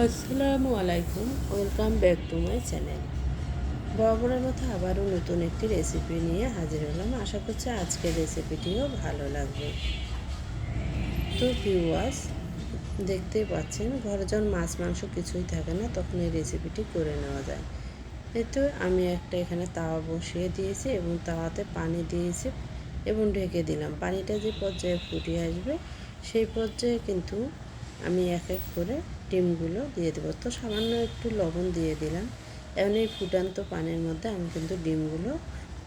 আসসালামু আলাইকুম, welcome back to my channel. বরাবরের মতো আবারও নতুন একটি রেসিপি নিয়ে হাজির হলাম। আশা করছি আজকের রেসিপিটিও ভালো লাগবে। তো ভিউয়ার্স দেখতেই পাচ্ছেন, ঘরে যখন মাছ, মাংস কিছুই থাকে না, তখন এই রেসিপিটি করে নেওয়া যায়। এতে আমি একটা এখানে তাওয়া বসিয়ে দিয়েছি এবং তাওয়াতে পানি দিয়েছি এবং ঢেকে দিলাম। পানিটা যে পর্যায়ে ফুটিয়ে আসবে, সেই পর্যায়ে কিন্তু আমি এক এক করে ডিমগুলো দিয়ে দেবো। তো সামান্য একটু লবণ দিয়ে দিলাম। এমন এই ফুটান্ত পানির মধ্যে আমি কিন্তু ডিমগুলো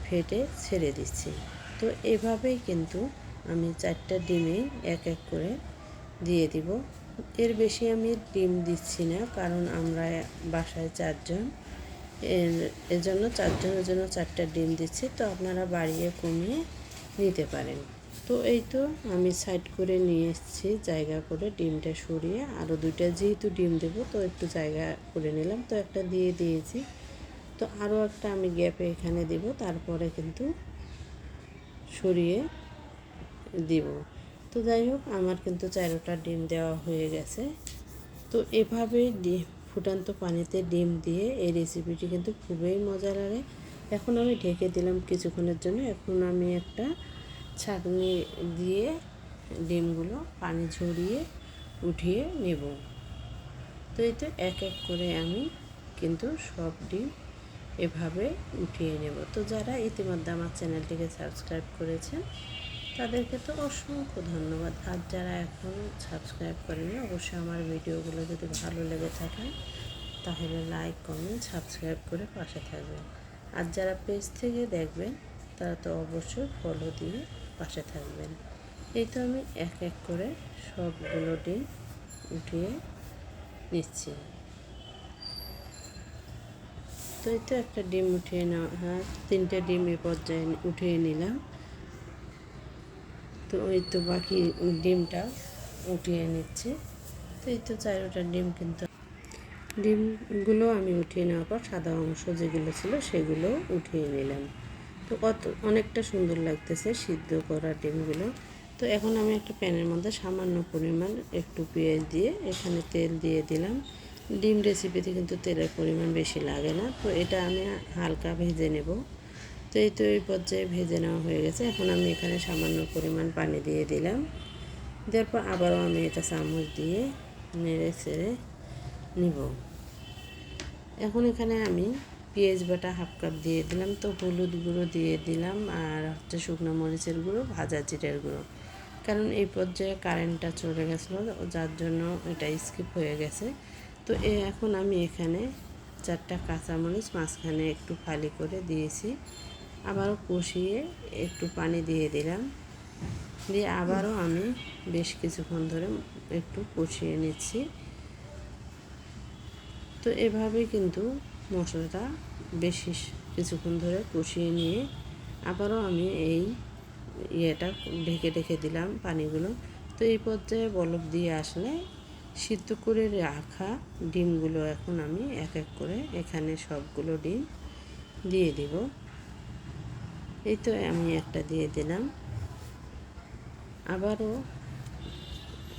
ফেটে ছেড়ে দিচ্ছি। তো এভাবেই কিন্তু আমি চারটা ডিমেই এক এক করে দিয়ে দিব। এর বেশি আমি ডিম দিচ্ছি না, কারণ আমরা বাসায় চারজন। এর এজন্য চারজনের জন্য চারটা ডিম দিচ্ছি। তো আপনারা বাড়িয়ে কমিয়ে নিতে পারেন। তো এই তো আমি সাইড করে নিয়ে এসেছি, জায়গা করে ডিমটা সরিয়ে। আরও দুইটা যেহেতু ডিম দেবো, তো একটু জায়গা করে নিলাম। তো একটা দিয়ে দিয়েছি। তো আরও একটা আমি গ্যাপে এখানে দিব, তারপরে কিন্তু সরিয়ে দিব। তো যাই হোক, আমার কিন্তু চারোটা ডিম দেওয়া হয়ে গেছে। তো এভাবেই ডিম ফুটান্ত পানিতে ডিম দিয়ে এই রেসিপিটি কিন্তু খুবই মজা লাগে। এখন আমি ঢেকে দিলাম কিছুক্ষণের জন্য। এখন আমি একটা ছাঁকনি দিয়ে ডিমগুলো পানি ঝরিয়ে উঠিয়ে নেব। তো এই তো এক এক করে আমি কিন্তু সব ডিম এভাবে উঠিয়ে নেব। তো যারা ইতিমধ্যে আমার চ্যানেলটিকে সাবস্ক্রাইব করেছেন, তাদেরকে তো অসংখ্য ধন্যবাদ। আর যারা এখনও সাবস্ক্রাইব করেনি অবশ্যই আমার ভিডিওগুলো যদি ভালো লেগে থাকে, তাহলে লাইক, কমেন্ট, সাবস্ক্রাইব করে পাশে থাকবেন। আর যারা পেজ থেকে দেখবেন, তারা তো অবশ্যই ফলো দিয়ে পাশে থাকবেন। এই তো আমি এক এক করে সবগুলো ডিম উঠিয়ে নিচ্ছি। তো এই তো একটা ডিম উঠিয়ে নেওয়া হ্যাঁ তিনটে ডিম এ পর্যায়ে উঠিয়ে নিলাম। তো ওই তো বাকি ডিমটা উঠিয়ে নিচ্ছে। তো এই তো চারোটা ডিম কিন্তু ডিমগুলো আমি উঠিয়ে নেওয়ার পর সাদা অংশ যেগুলো ছিল সেগুলো উঠিয়ে নিলাম। তো কত, অনেকটা সুন্দর লাগতেছে সিদ্ধ করা ডিমগুলো। তো এখন আমি একটা প্যানের মধ্যে সামান্য পরিমাণ একটু পেঁয়াজ দিয়ে এখানে তেল দিয়ে দিলাম। ডিম রেসিপিতে কিন্তু তেলের পরিমাণ বেশি লাগে না। তো এটা আমি হালকা ভেজে নেব। তো এই তো এই পর্যায়ে ভেজে নেওয়া হয়ে গেছে। এখন আমি এখানে সামান্য পরিমাণ পানি দিয়ে দিলাম। দেওয়ার পর আবারও আমি এটা চামচ দিয়ে নেড়ে ছেড়ে নিব। এখন এখানে আমি পেঁয়াজ বাটা হাফ কাপ দিয়ে দিলাম। তো হলুদ গুঁড়ো দিয়ে দিলাম আর হচ্ছে শুকনো মরিচের গুঁড়ো, ভাজা জিরের গুঁড়ো। কারণ এই পর্যায়ে কারেন্টটা চলে গেছিল, যার জন্য এটা স্কিপ হয়ে গেছে। তো এখন আমি এখানে চারটা কাঁচামরিচ মাঝখানে একটু ফালি করে দিয়েছি। আবারও কষিয়ে একটু পানি দিয়ে দিলাম। দিয়ে আবারও আমি বেশ কিছুক্ষণ ধরে একটু কষিয়ে নিচ্ছি। তো এভাবেই কিন্তু মশলাটা বেশি কিছুক্ষণ ধরে কষিয়ে নিয়ে আবারও আমি এই ইয়েটা ঢেকে ঢেকে দিলাম পানিগুলো। তো এই পর্যায়ে বলক দিয়ে আসলে সিদ্ধ করে রাখা ডিমগুলো এখন আমি এক এক করে এখানে সবগুলো ডিম দিয়ে দিব। এই তো আমি একটা দিয়ে দিলাম। আবারও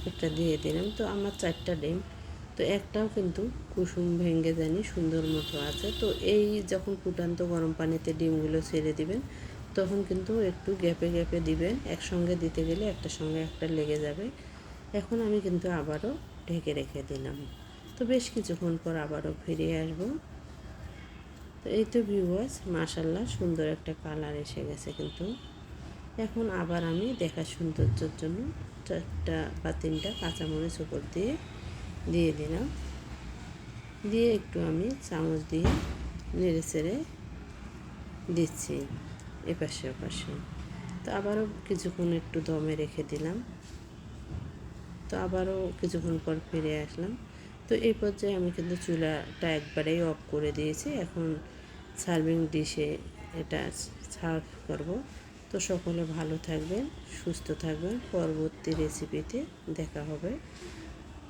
একটা দিয়ে দিলাম। তো আমার চারটা ডিম তো একটাও কিন্তু কুসুম ভেঙে জানি সুন্দর মতো আছে। তো এই যখন ফুটান্ত গরম পানিতে ডিমগুলো ছেড়ে দিবেন, তখন কিন্তু একটু গ্যাপে গ্যাপে দিবেন। একসঙ্গে দিতে গেলে একটা সঙ্গে একটা লেগে যাবে। এখন আমি কিন্তু আবারও ঢেকে রেখে দিলাম। তো বেশ কিছুক্ষণ পর আবারও ফিরে আসব। তো এই তো ভিউয়ার্স মাশাল্লাহ সুন্দর একটা কালার এসে গেছে কিন্তু। এখন আবার আমি দেখা সৌন্দর্যের জন্য চারটা বা তিনটা কাঁচামরিচ উপর দিয়ে দিয়ে দিলাম। দিয়ে একটু আমি চামচ দিয়ে নেড়ে চেড়ে দিচ্ছি এপাশে ওপাশে। তো আবারও কিছুক্ষণ একটু দমে রেখে দিলাম। তো আবারও কিছুক্ষণ পর ফিরে আসলাম। তো এই পর্যায়ে আমি কিন্তু চুলাটা একবারেই অফ করে দিয়েছি। এখন সার্ভিং ডিশে এটা সার্ভ করব। তো সকলে ভালো থাকবেন, সুস্থ থাকবেন। পরবর্তী রেসিপিতে দেখা হবে।